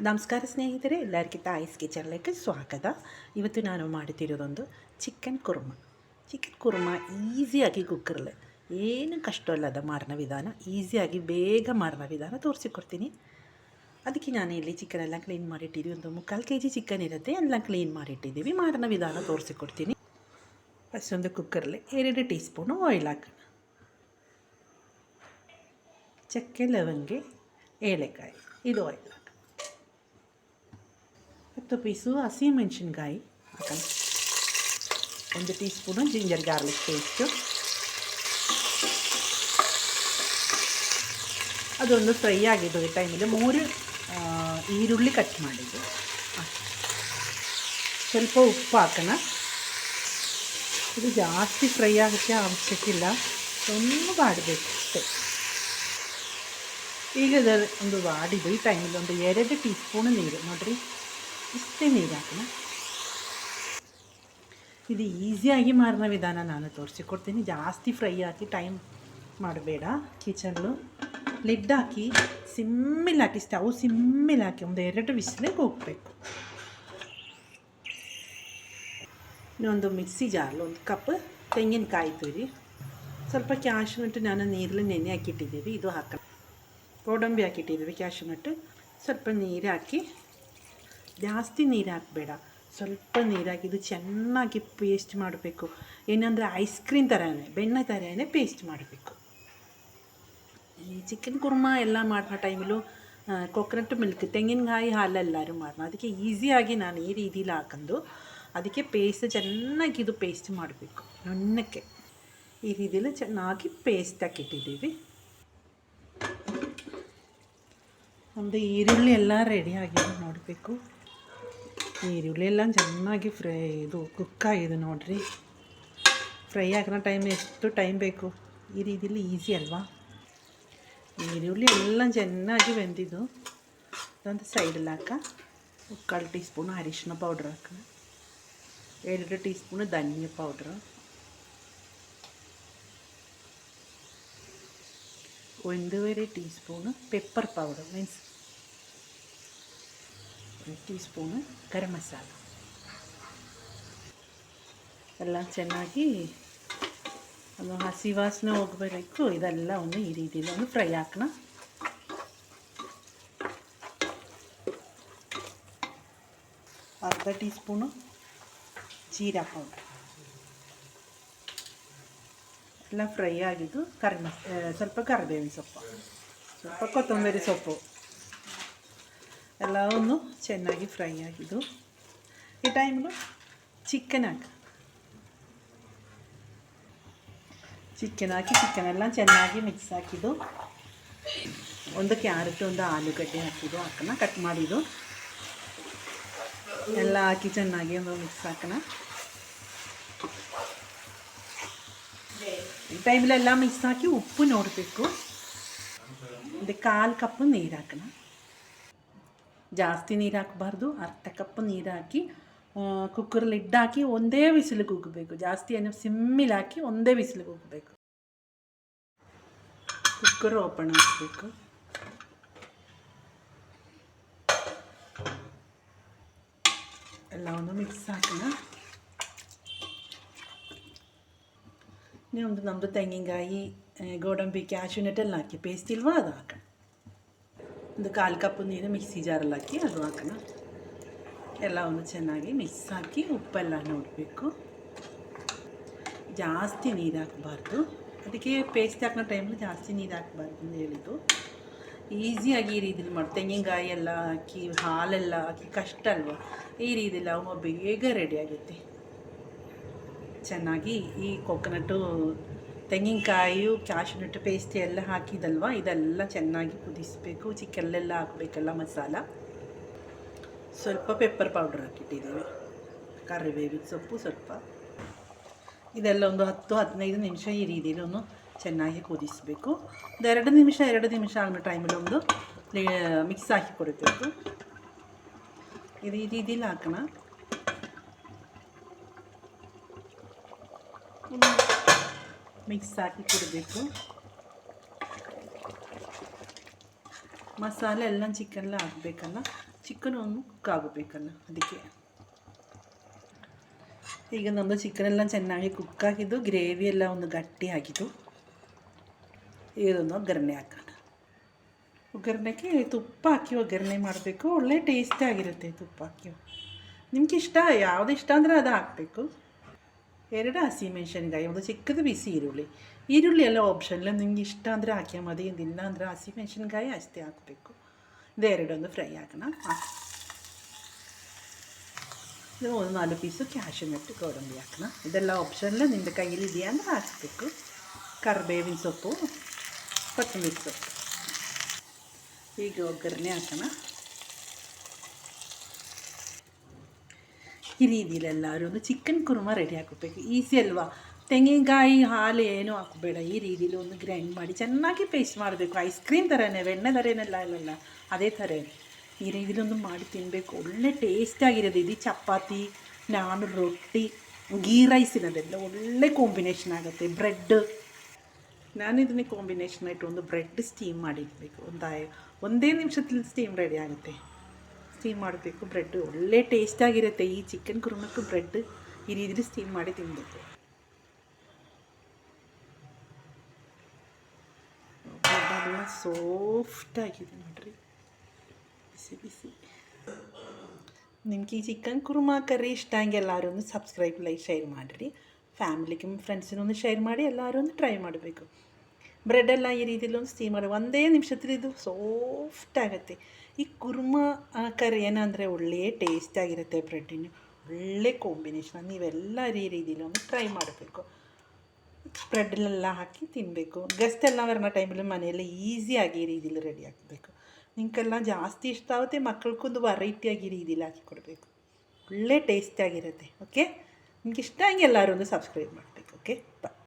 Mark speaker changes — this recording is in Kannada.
Speaker 1: ನಮಸ್ಕಾರ ಸ್ನೇಹಿತರೆ, ಎಲ್ಲರಿಗೂ ಕಿಚನ್ ಲೈಕ್ ಸ್ವಾಗತ. ಇವತ್ತು ನಾನು ಮಾಡುತ್ತಿರೋದೊಂದು ಚಿಕನ್ ಕುರ್ಮ. ಚಿಕನ್ ಕುರ್ಮ ಈಸಿಯಾಗಿ ಕುಕ್ಕರಲ್ಲಿ, ಏನು ಕಷ್ಟ ಕಷ್ಟವಲ್ಲದ ಮಾರನ ವಿಧಾನ ಈಸಿಯಾಗಿ ಬೇಗ ಮಾರನ ವಿಧಾನ ತೋರಿಸಿಕೊಡ್ತೀನಿ. ಅದಕ್ಕೆ ನಾನು ಇಲ್ಲಿ ಚಿಕನ್ ಎಲ್ಲ ಕ್ಲೀನ್ ಮಾಡಿಟ್ಟಿದ್ದೀವಿ. ಒಂದು ಮುಕ್ಕಾಲು ಕೆ ಜಿ ಚಿಕನ್ ಇರುತ್ತೆ, ಎಲ್ಲ ಕ್ಲೀನ್ ಮಾಡಿಟ್ಟಿದ್ದೀವಿ. ಮಾರನ ವಿಧಾನ ತೋರಿಸಿಕೊಡ್ತೀನಿ. ಫಸ್ಟ್ ಒಂದು ಕುಕ್ಕರಲ್ಲಿ ಎರಡು ಟೀ ಸ್ಪೂನು ಆಯಿಲ್ ಹಾಕೋಣ. ಚಕ್ಕೆ, ಲವಂಗಿ ಏಳೆಕಾಯಿ ಇದು ಆಯಿಲ್ ಹಾಕೋಣ ಹತ್ತು ಪೀಸು ಹಸಿಮೆಣಸಿನ್ಕಾಯಿ ಹಾಕೋಣ ಒಂದು tea spoon ginger garlic paste ಅದೊಂದು ಫ್ರೈ ಆಗಿದ್ದು ಈ ಟೈಮಲ್ಲಿ ಮೂರು ಆ, ಈರುಳ್ಳಿ ಕಟ್ ಮಾಡಿದ್ದು ಹಾಕಿ. ಸ್ವಲ್ಪ ಉಪ್ಪು ಹಾಕೋಣ ಇದು ಜಾಸ್ತಿ ಫ್ರೈ ಆಗೋಕ್ಕೆ ಅವಶ್ಯಕ್ಕಿಲ್ಲ ಸ್ವಲ್ಪ ಬಾಡಬೇಕು ಅಷ್ಟೇ ಈಗ ಅದು ಒಂದು ವಾಡಿದ್ದು ಈ ಟೈಮಲ್ಲಿ ಒಂದು ಎರಡು ಟೀ ಸ್ಪೂನ್ ನೀರು ನೋಡ್ರಿ ಇಷ್ಟೇ ನೀರು ಇದು ಈಸಿಯಾಗಿ ಮಾರಿನ ವಿಧಾನ ನಾನು ತೋರಿಸಿಕೊಡ್ತೀನಿ. ಜಾಸ್ತಿ ಫ್ರೈ ಹಾಕಿ ಟೈಮ್ ಮಾಡಬೇಡ. ಕಿಚನ್ಲು ಲಿಡ್ ಹಾಕಿ ಸಿಮ್ಮಿಲ್ ಹಾಕಿ, ಸ್ಟವ್ ಸಿಮ್ಮಿಲ್ ಹಾಕಿ ಒಂದು ಎರಡು ವಿಸ್ಲಿಗೆ ಹೋಗಬೇಕು. ಇನ್ನೊಂದು ಮಿಕ್ಸಿ ಜಾರ್ಲು, ಒಂದು ಕಪ್ ತೆಂಗಿನಕಾಯಿ ತುರಿ, ಸ್ವಲ್ಪ ಕ್ಯಾಶ್ ನಾನು ನೀರಲ್ಲಿ ನೆನೆ ಹಾಕಿಟ್ಟಿದ್ದೀವಿ, ಇದು ಹಾಕೋಣ. ಗೋಡಂಬಿ ಹಾಕಿಟ್ಟಿದ್ದೀವಿ, ಕ್ಯಾಶು ನಟ್ಟು. ಸ್ವಲ್ಪ ನೀರು ಹಾಕಿ ಜಾಸ್ತಿ ನೀರು ಹಾಕಬೇಡ ಸ್ವಲ್ಪ ನೀರಾಗಿದ್ದು ಚೆನ್ನಾಗಿ ಪೇಸ್ಟ್ ಮಾಡಬೇಕು. ಏನಂದರೆ ಐಸ್ ಕ್ರೀಮ್ ಥರನೇ ಬೆಣ್ಣೆ ಥರನೇ ಪೇಸ್ಟ್ ಮಾಡಬೇಕು. ಈ ಚಿಕನ್ ಕುರ್ಮ ಎಲ್ಲ ಮಾಡೋ ಟೈಮಲ್ಲೂ ಕೊಕೊನಟ್ ಮಿಲ್ಕ್ ತೆಂಗಿನಕಾಯಿ ಹಾಲೆಲ್ಲರೂ ಮಾಡೋಣ ಅದಕ್ಕೆ ಈಸಿಯಾಗಿ ನಾನು ಈ ರೀತಿಲಿ ಹಾಕೊಂಡು ಅದಕ್ಕೆ ಪೇಸ್ಟ್ ಚೆನ್ನಾಗಿ ಇದು ಪೇಸ್ಟ್ ಮಾಡಬೇಕು. ನುಣ್ಣಕ್ಕೆ. ಈ ರೀತಿಯಲ್ಲಿ ಚೆನ್ನಾಗಿ ಪೇಸ್ಟ್ ಹಾಕಿಟ್ಟಿದ್ದೀವಿ. ಒಂದು ಈರುಳ್ಳಿ ಎಲ್ಲ ರೆಡಿ ಆಗಿದೆ ನೋಡಬೇಕು. ಈರುಳ್ಳಿ ಎಲ್ಲ ಚೆನ್ನಾಗಿ ಫ್ರೈ ಇದು ಕುಕ್ ಆಗಿದೆ ನೋಡ್ರಿ ಫ್ರೈ ಆಗೋ ಟೈಮ್ ಎಷ್ಟು ಟೈಮ್ ಬೇಕು ಈ ರೀತಿಯಲ್ಲಿ ಈಸಿ ಅಲ್ವಾ ಈರುಳ್ಳಿ ಎಲ್ಲ ಚೆನ್ನಾಗಿ ಬೆಂದಿದ್ದು ಅದೊಂದು ಸೈಡಲ್ಲಿ ಹಾಕ ಮುಕ್ಕಾಲು ಟೀ ಸ್ಪೂನು ಅರಿಶಿನ ಪೌಡ್ರ್ ಹಾಕ ಎರಡು ಟೀ ಸ್ಪೂನು ಧನಿಯಾ ಪೌಡ್ರು ಒಂದೂವರೆ tea spoon pepper powder means ಒಂದು ಟೀ ಸ್ಪೂನು ಗರಂ ಮಸಾಲ. ಎಲ್ಲ ಚೆನ್ನಾಗಿ ಒಂದು ಹಸಿ ವಾಸನೆ ಹೋಗಬೇಕು, ಇದೆಲ್ಲ ಒಂದು ಈ ರೀತಿಯಲ್ಲಿ ಒಂದು ಫ್ರೈ ಹಾಕೋಣ. ಅರ್ಧ ಟೀ ಸ್ಪೂನು ಜೀರಾ ಪೌಡರ್. ಎಲ್ಲ ಫ್ರೈ ಆಗಿದ್ದು ಕರಿಮ, ಸ್ವಲ್ಪ ಕರಿಬೇವಿನ ಸೊಪ್ಪು, ಸ್ವಲ್ಪ ಕೊತ್ತಂಬರಿ ಸೊಪ್ಪು. ಎಲ್ಲವನ್ನು ಚೆನ್ನಾಗಿ ಫ್ರೈ ಆಗಿದ್ದು ಈ ಟೈಮಲ್ಲಿ ಚಿಕನ್ ಹಾಕಿ ಚಿಕನ್ ಹಾಕಿ ಚಿಕನ್ ಎಲ್ಲ ಚೆನ್ನಾಗಿ ಮಿಕ್ಸ್ ಹಾಕಿದ್ದು ಒಂದು ಕ್ಯಾರೆಟ್ ಒಂದು ಆಲೂಗಡ್ಡೆ ಹಾಕಿದ್ದು ಹಾಕೋಣ ಕಟ್ ಮಾಡಿದ್ದು ಎಲ್ಲ ಹಾಕಿ ಚೆನ್ನಾಗಿ ಒಂದು ಮಿಕ್ಸ್ ಹಾಕೋಣ ಈ ಟೈಮಲ್ಲೆಲ್ಲ ಮಿಕ್ಸ್ ಹಾಕಿ ಉಪ್ಪು ನೋಡಬೇಕು ಒಂದು ಕಾಲು ಕಪ್ಪು ನೀರು ಹಾಕೋಣ ಜಾಸ್ತಿ ನೀರು ಹಾಕಬಾರ್ದು ಅರ್ಧ ಕಪ್ ನೀರು ಹಾಕಿ ಕುಕ್ಕರ್ ಲಿಡ್ ಹಾಕಿ ಒಂದೇ ಬಿಸಿಲಿಗೆ ಉಗ್ಗಬೇಕು ಜಾಸ್ತಿ ಏನು ಸಿಮ್ಮಿಲ್ ಹಾಕಿ ಒಂದೇ ಬಿಸಿಲಿಗೆ ಉಗ್ಗಬೇಕು ಕುಕ್ಕರ್ ಓಪನ್ ಹಾಕಬೇಕು. ಎಲ್ಲವನ್ನು ಮಿಕ್ಸ್ ಹಾಕೋಣ. ಒಂದು ನಮ್ಮದು ತೆಂಗಿನಕಾಯಿ ಗೋಡಂಬಿ ಕ್ಯಾಶು ಎಲ್ಲ ಹಾಕಿ. ಪೇಸ್ಟ್ ಅದು ಒಂದು ಕಾಲು ಕಪ್ಪು ನೀರು ಮಿಕ್ಸಿ ಜಾರಲ್ಲಿ ಹಾಕಿ ಅದು ಹಾಕೋಣ. ಎಲ್ಲವನ್ನು ಚೆನ್ನಾಗಿ ಮಿಕ್ಸ್ ಹಾಕಿ ಉಪ್ಪೆಲ್ಲ ನೋಡಬೇಕು. ಜಾಸ್ತಿ ನೀರು ಹಾಕಬಾರ್ದು. ಅದಕ್ಕೆ ಪೇಸ್ಟ್ ಹಾಕೋ ಟೈಮಲ್ಲಿ ಜಾಸ್ತಿ ನೀರು ಹಾಕಬಾರ್ದು ಅಂತ ಹೇಳಿದ್ದು. ಈಸಿಯಾಗಿ ಈ ರೀತಿಲಿ ಮಾಡಿ ತೆಂಗಿನಕಾಯಿ ಎಲ್ಲ ಹಾಕಿ, ಹಾಲೆಲ್ಲ ಹಾಕಿ ಕಷ್ಟ ಅಲ್ವಾ? ಈ ರೀತಿಲಿ ಅವ ಬೇಗ ರೆಡಿ ಆಗುತ್ತೆ. ಚೆನ್ನಾಗಿ ಈ ಕೊಕೊನಟ್ಟು ತೆಂಗಿನಕಾಯಿಯು ಕ್ಯಾಶ್ನಟ್ ಪೇಸ್ಟ್ ಎಲ್ಲ ಹಾಕಿದಲ್ವ? ಇದೆಲ್ಲ ಚೆನ್ನಾಗಿ ಕುದಿಸಬೇಕು. ಎಲ್ಲ ಹಾಕಬೇಕಲ್ಲ ಮಸಾಲ. ಸ್ವಲ್ಪ ಪೆಪ್ಪರ್ ಪೌಡ್ರ್ ಹಾಕಿಟ್ಟಿದ್ದೀವಿ. ಕರಿಬೇವಿನ ಸೊಪ್ಪು ಸ್ವಲ್ಪ. ಇದೆಲ್ಲ ಒಂದು ಹತ್ತು, ಹದಿನೈದು ನಿಮಿಷ ಈ ಒಂದು ಚೆನ್ನಾಗಿ ಕುದಿಸಬೇಕು. ಒಂದು ಎರಡು ನಿಮಿಷ ಎರಡು ನಿಮಿಷ ಆಗೋ ಟೈಮಲ್ಲಿ ಒಂದು ಮಿಕ್ಸ್ ಹಾಕಿ ಕೊಡಬೇಕು. ಇದು ಈ ರೀತಿಯಲ್ಲಿ ಹಾಕೋಣ. ಮಿಕ್ಸ್ ಹಾಕಿ ಕೊಡಬೇಕು. ಮಸಾಲೆ ಎಲ್ಲ ಚಿಕನ್ಲ ಹಾಕಬೇಕಲ್ಲ ಚಿಕನ್ ಒಂದು ಕುಕ್ ಆಗಬೇಕಲ್ಲ ಅದಕ್ಕೆ. ಈಗ ನಮ್ಮದು ಚಿಕನ್ ಎಲ್ಲ ಚೆನ್ನಾಗಿ ಕುಕ್ ಆಗಿದ್ದು ಗ್ರೇವಿ ಎಲ್ಲ ಒಂದು ಗಟ್ಟಿ ಆಗಿದ್ದು, ಇದೊಂದು ಒಗ್ಗರಣೆ ಹಾಕೋಣ. ಒಗ್ಗರಣೆಗೆ ತುಪ್ಪ ಹಾಕಿ ಒಗ್ಗರಣೆ ಮಾಡಬೇಕು. ಒಳ್ಳೆ ಟೇಸ್ಟಿ ಆಗಿರುತ್ತೆ ತುಪ್ಪ ಹಾಕಿ. ನಿಮ್ಗೆ ಇಷ್ಟ? ಯಾವ್ದು ಇಷ್ಟ ಅಂದರೆ ಅದು ಹಾಕಬೇಕು. ಎರಡು ಹಸಿಮೆಣ್ಸಿನ್ಕಾಯಿ ಒಂದು ಚಿಕ್ಕದು ಬಿಸಿ ಈರುಳ್ಳಿ ಈರುಳ್ಳಿ ಎಲ್ಲ ಆಪ್ಷನ್ಲ ನಿಮ್ಗೆ ಇಷ್ಟ ಅಂದರೆ ಹಾಕಿ ಮದಿ ಇಲ್ಲ ಅಂದರೆ ಹಸಿಮೆಣ್ಸಿನ್ಕಾಯಿ ಅಷ್ಟೇ ಹಾಕಬೇಕು ಇದೆರಡೊಂದು ಫ್ರೈ ಹಾಕೋಣ ಹಾಕ್. ಇದು ಒಂದು ನಾಲ್ಕು ಪೀಸು ಕ್ಯಾಶು ನಟ್ಟು ಗೋಡಂಬಿ ಹಾಕೋಣ ಇದೆಲ್ಲ ಆಪ್ಷನ್ಲ ನಿಮ್ಮದು ಕೈಯಲ್ಲಿ ಇದೆಯಾ ಅಂದರೆ ಹಾಕಬೇಕು ಕರಿಬೇವಿನ ಸೊಪ್ಪು ಕೊತ್ತಂಬರಿ ಸೊಪ್ಪು ಈಗ ಒಗ್ಗರಣೆ ಹಾಕೋಣ ಈ ರೀತಿಲಿ ಎಲ್ಲರೂ ಒಂದು ಚಿಕನ್ ಕುರ್ಮ ರೆಡಿ ಹಾಕಬೇಕು ಈಸಿ ಅಲ್ವಾ ತೆಂಗಿನಕಾಯಿ ಹಾಲು ಏನೂ ಹಾಕಬೇಡ ಈ ರೀತಿಲಿ ಒಂದು ಗ್ರೈಂಡ್ ಮಾಡಿ ಚೆನ್ನಾಗಿ ಪೇಸ್ಟ್ ಮಾಡಬೇಕು ಐಸ್ ಕ್ರೀಮ್ ಥರನೇ ಬೆಣ್ಣೆ ಥರನೆಲ್ಲ ಅಲ್ಲಲ್ಲ ಅದೇ ಥರ ಈ ರೀತಿಲಿ ಒಂದು ಮಾಡಿ ತಿನ್ನಬೇಕು ಒಳ್ಳೆ ಟೇಸ್ಟಾಗಿರೋದು ಇದು ಚಪಾತಿ ನಾನು ರೊಟ್ಟಿ ಗೀ ರೈಸಿನದೆಲ್ಲ ಒಳ್ಳೆ ಕಾಂಬಿನೇಷನ್ ಆಗುತ್ತೆ ಬ್ರೆಡ್ ನಾನು ಇದನ್ನೇ ಕಾಂಬಿನೇಷನ್ ಇಟ್ಟು ಒಂದು ಬ್ರೆಡ್ ಸ್ಟೀಮ್ ಮಾಡಿಡಬೇಕು ಒಂದು ಐ- ಒಂದೇ ನಿಮಿಷದಲ್ಲಿ ಸ್ಟೀಮ್ ರೆಡಿ ಆಗುತ್ತೆ ಸ್ಟೀಮ್ ಮಾಡಬೇಕು ಬ್ರೆಡ್ ಒಳ್ಳೆ ಟೇಸ್ಟಾಗಿರುತ್ತೆ ಈ ಚಿಕನ್ ಕುರ್ಮಕ್ಕೂ ಬ್ರೆಡ್ ಈ ರೀತಿಲಿ ಸ್ಟೀಮ್ ಮಾಡಿ ತಿನ್ನಬೇಕು ಎಲ್ಲ ಸಾಫ್ಟ್ ಆಗಿದೆ ನೋಡ್ರಿ ಬಿಸಿ ಬಿಸಿ ನಿಮ್ಗೆ ಈ ಚಿಕನ್ ಕುರ್ಮಾ ಕರ್ರಿ ಇಷ್ಟ ಹಂಗೆ ಎಲ್ಲರೂ ಒಂದು ಸಬ್ಸ್ಕ್ರೈಬ್ ಲೈಕ್ ಶೇರ್ ಮಾಡಿರಿ ಫ್ಯಾಮಿಲಿಗೆ ಫ್ರೆಂಡ್ಸಿನೊಂದು ಶೇರ್ ಮಾಡಿ ಎಲ್ಲರೂ ಒಂದು ಟ್ರೈ ಮಾಡಬೇಕು ಬ್ರೆಡೆಲ್ಲ ಈ ರೀತಿಲಿ ಒಂದು ಸ್ಟೀಮ್ ಮಾಡಿ ಒಂದೇ ನಿಮಿಷದಲ್ಲಿ ಇದು ಸಾಫ್ಟ್ ಆಗುತ್ತೆ. ಈ ಕುರ್ಮ ಕರಿ ಏನಂದರೆ ಒಳ್ಳೆಯ ಟೇಸ್ಟಾಗಿರುತ್ತೆ ಬ್ರೆಡ್ಡಿನ ಒಳ್ಳೆ ಕಾಂಬಿನೇಷನ್ ನೀವೆಲ್ಲ ಈ ರೀತಿಲಿ ಒಂದು ಟ್ರೈ ಮಾಡಬೇಕು. ಸ್ಪ್ರೆಡ್ಲೆಲ್ಲ ಹಾಕಿ ತಿನ್ನಬೇಕು ಗೆಸ್ಟ್ ಎಲ್ಲ ಬರೋ ಟೈಮಲ್ಲಿ ಮನೆಯಲ್ಲಿ ಈಸಿಯಾಗಿ ಈ ರೀತಿಲಿ ರೆಡಿ ಆಗಬೇಕು ನಿಮ್ಗೆಲ್ಲ ಜಾಸ್ತಿ ಇಷ್ಟ ಆಗುತ್ತೆ ಮಕ್ಕಳಿಗೊಂದು ವೆರೈಟಿಯಾಗಿ ಈ ರೀತಿಲಿ ಹಾಕಿ ಕೊಡಬೇಕು. ಒಳ್ಳೆ ಟೇಸ್ಟಿಯಾಗಿರುತ್ತೆ ಓಕೆ ನಿಮ್ಗೆ ಇಷ್ಟ ಹಂಗೆ ಎಲ್ಲರೂ ಸಬ್ಸ್ಕ್ರೈಬ್ ಮಾಡಬೇಕು ಓಕೆ ಬಾಯ್